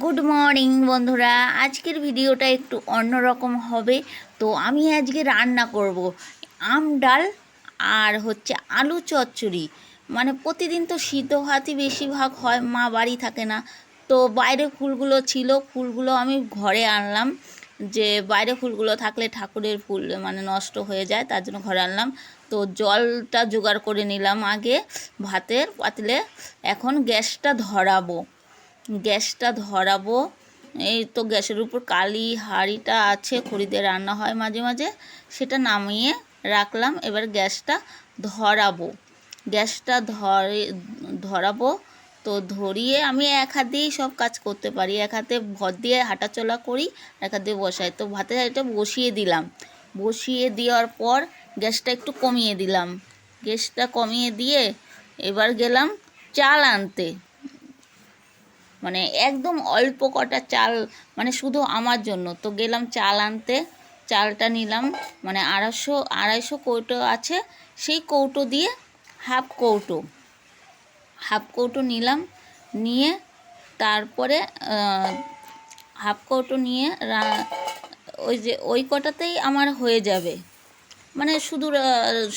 Good morning বন্ধুরা। আজকের ভিডিওটা একটু অন্যরকম হবে। তো আমি আজকে রান্না করব আম ডাল আর হচ্ছে আলু চচ্চড়ি। মানে প্রতিদিন তো সিদ্ধ ভাতই বেশিরভাগ হয়, মা বাড়ি থাকে না। তো বাইরে ফুলগুলো ছিল, ফুলগুলো আমি ঘরে আনলাম। যে বাইরে ফুলগুলো থাকলে ঠাকুরের ফুল মানে নষ্ট হয়ে যায়, তার জন্য ঘরে আনলাম। তো জলটা জোগাড় করে নিলাম আগে ভাতের পাতলে। এখন গ্যাসটা ধরাবো। গ্যাসটা ধরাবো। এই তো গ্যাসের উপর কালি হাঁড়িটা আছে, খড়িতে রান্না হয় মাঝে মাঝে। সেটা নামিয়ে রাখলাম, এবার গ্যাসটা ধরাবো। গ্যাসটা ধরে, ধরাবো, তো ধরিয়ে আমি এক হাত দিয়েই সব কাজ করতে পারি। এক হাতে ভর দিয়ে হাঁটাচলা করি এক হাত দিয়ে বসাই। তো ভাতের হাঁড়িটা বসিয়ে দিলাম। বসিয়ে দেওয়ার পর গ্যাসটা একটু কমিয়ে দিলাম। গ্যাসটা কমিয়ে দিয়ে এবার গেলাম চাল আনতে। মানে একদম অল্প কটা চাল মানে শুধু আমার জন্য। তো গেলাম চাল আনতে, চালটা নিলাম মানে আড়াইশো আড়াইশো কৌটো আছে, সেই কৌটো দিয়ে হাফ কৌটো হাফ কৌটো নিলাম, নিয়ে তারপরে হাফ কৌটো নিয়ে ওই যে, ওই কটাতেই আমার হয়ে যাবে। মানে শুধু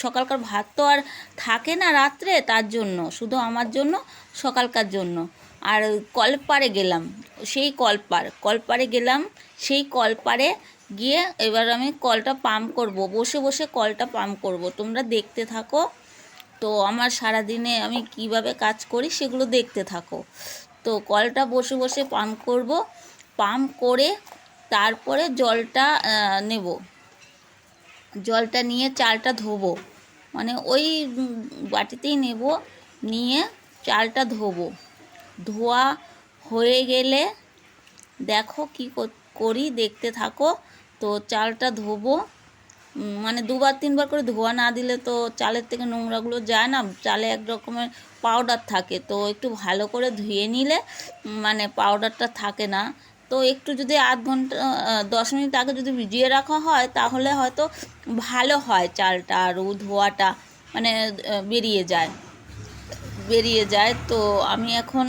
সকালকার ভাত তো আর থাকে না রাত্রে, তার জন্য, শুধু আমার জন্য, সকালকার জন্য। আর কলপাড়ে গেলাম, সেই কলপাড়, কলপাড়ে গেলাম, সেই কলপাড়ে গিয়ে এবার আমি কলটা পাম্প করব, বসে বসে কলটা পাম্প করব, তোমরা দেখতে থাকো। তো আমার সারাদিনে আমি কীভাবে কাজ করি সেগুলো দেখতে থাকো। তো কলটা বসে বসে পাম্প করব, পাম্প করে তারপরে জলটা নেব। জলটা নিয়ে চালটা ধোবো মানে ওই বাটিতেই নেব, নিয়ে চালটা ধোবো। ধোয়া হয়ে গেলে দেখো কি করি দেখতে থাকো। তো চালটা ধোবো। মানে দুবার, তিনবার করে ধোয়া না দিলে তো চালের থেকে নোংরাগুলো যায় না। চালে এক রকমের পাউডার থাকে। তো একটু ভালো করে ধুয়ে নিলে মানে পাউডারটা থাকে না। তো একটু যদি আধ ঘণ্টা দশ মিনিট আগে যদি ভিজিয়ে রাখা হয়, তাহলে হয়তো ভালো হয় চালটা আর ও ধোয়াটা। মানে বেরিয়ে যায়। বেরিয়ে যায়। তো আমি এখন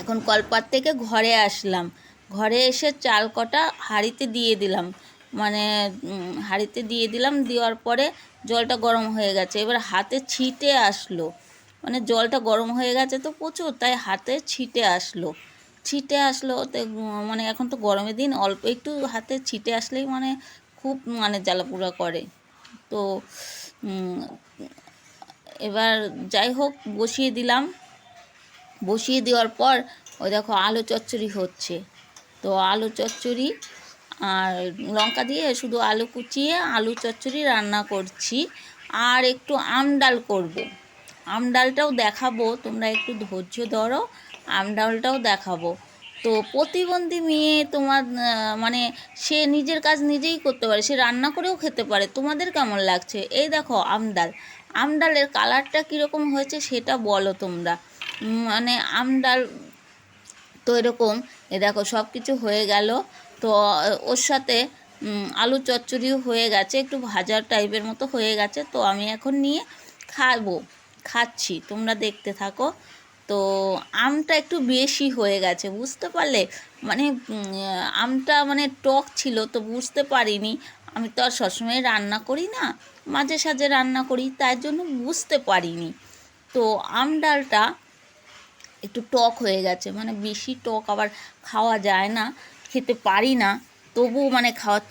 এখন কলপাত থেকে ঘরে আসলাম। ঘরে এসে চাল কটা হাঁড়িতে দিয়ে দিলাম। মানে হাঁড়িতে দিয়ে দিলাম, দেওয়ার পরে জলটা গরম হয়ে গেছে। এবার হাতে ছিটে আসলো। মানে জলটা গরম হয়ে গেছে তো প্রচুর, তাই হাতে ছিটে আসলো। ছিটে আসলো মানে এখন তো গরমের দিন, অল্প একটু হাতে ছিটে আসলেই মানে খুব মানে জ্বালাপোড়া করে। তো এবার যাই হোক, বসিয়ে দিলাম। বসিয়ে দেওয়ার পর ওই দেখো আলু চচ্চড়ি হচ্ছে। তো আলু চচ্চড়ি আর লঙ্কা দিয়ে শুধু আলু কুচিয়ে আলু চচ্চড়ি রান্না করছি। আর একটু আম ডাল করব। আম ডালটাও দেখাবো, তোমরা একটু ধৈর্য ধরো, আম ডালটাও দেখাবো। তো প্রতিবন্ধী মেয়ে তোমার মানে সে নিজের কাজ নিজেই করতে পারে, সে রান্না করেও খেতে পারে। তোমাদের কেমন লাগছে? এই দেখো আম ডাল আম ডালের কালারটা কীরকম হয়েছে সেটা বলো তোমরা। মানে আম ডাল তো এরকম, এ দেখো সব কিছু হয়ে গেল। তো, ওর সাথে আলু চচ্চড়িও হয়ে গেছে, একটু ভাজার টাইপের মতো হয়ে গেছে। তো আমি এখন নিয়ে খাব, খাচ্ছি, তোমরা দেখতে থাকো। তো, আমটা একটু বেশি হয়ে গেছে, বুঝতে পারলে? মানে আমটা মানে টক ছিল, তো বুঝতে পারিনি। আমি তো আর সবসময় রান্না করি না, মাঝে সাঝে রান্না করি, তাই জন্য বুঝতে পারিনি। তো আম ডালটা একটু টক হয়ে গেছে মানে বেশি টক আবার খাওয়া যায় না, খেতে পারি না, তবুও মানে খাওয়ার